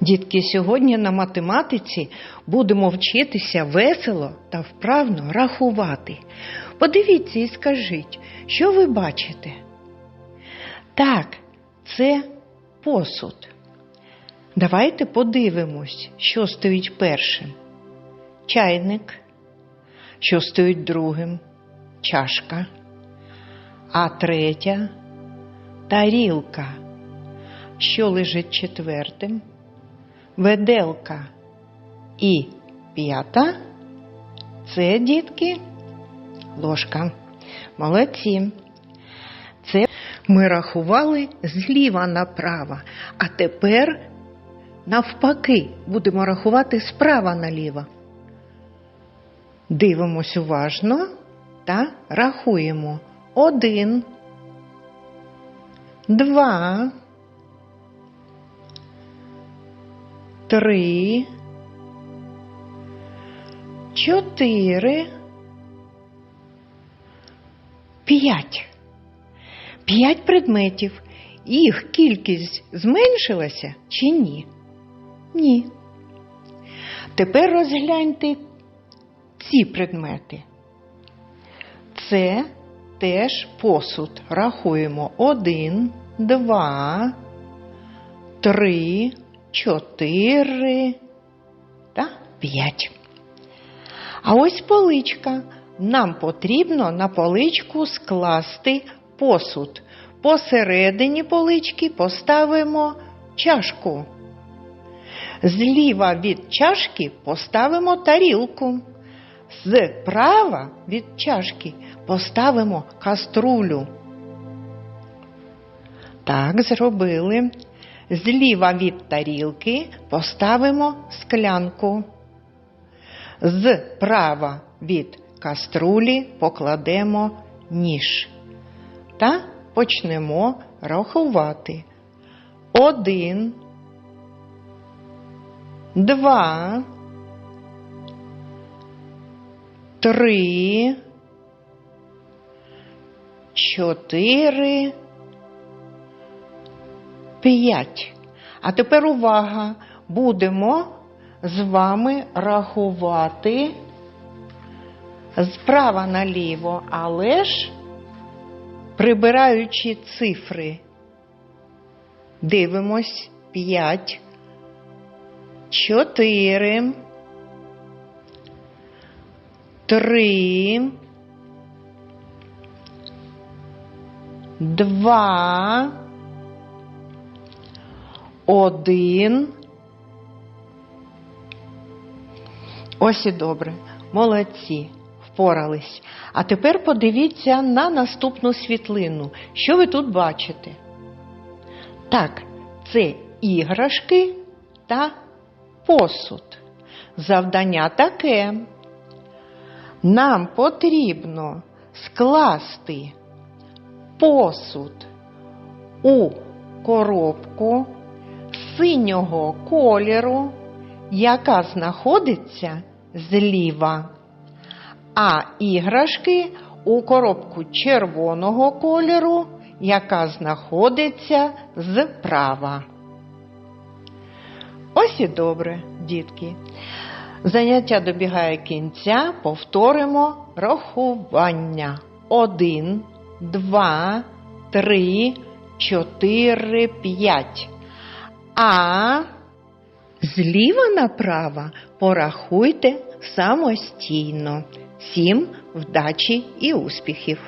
Дітки, сьогодні на математиці будемо вчитися весело та вправно рахувати. Подивіться і скажіть, що ви бачите? Так, це посуд. Давайте подивимось, що стоїть першим. Чайник, що стоїть другим, чашка, а третя тарілка, що лежить четвертим, веделка і п'ята. Це, дітки, ложка. Молодці. Це ми рахували зліва направо, а тепер навпаки будемо рахувати справа наліво. Дивимось уважно та рахуємо. Один, два, три, чотири, п'ять. П'ять предметів. Їх кількість зменшилася чи ні? Ні. Тепер розгляньте ці предмети. Це теж посуд. Рахуємо один, два, три, чотири та п'ять. А ось поличка. Нам потрібно на поличку скласти посуд. Посередині полички поставимо чашку. Зліва від чашки поставимо тарілку. Зправа від чашки поставимо каструлю. Так, зробили. Зліва від тарілки поставимо склянку. Зправа від каструлі покладемо ніж. Та почнемо рахувати. Один, два, три, чотири, п'ять. А тепер увага! Будемо з вами рахувати справа наліво, але ж прибираючи цифри. Дивимось п'ять, чотири, три, два, один. Ось і добре. Молодці. Впорались. А тепер подивіться на наступну світлину. Що ви тут бачите? Так, це іграшки та посуд. Завдання таке. Нам потрібно скласти посуд у коробку синього кольору, яка знаходиться зліва а іграшки у коробку червоного кольору, яка знаходиться зправа. Ось і добре, дітки. Заняття добігає кінця, повторимо рахування. Один, два, три, чотири, п'ять. А зліва направо порахуйте самостійно. Всім вдачі і успіхів!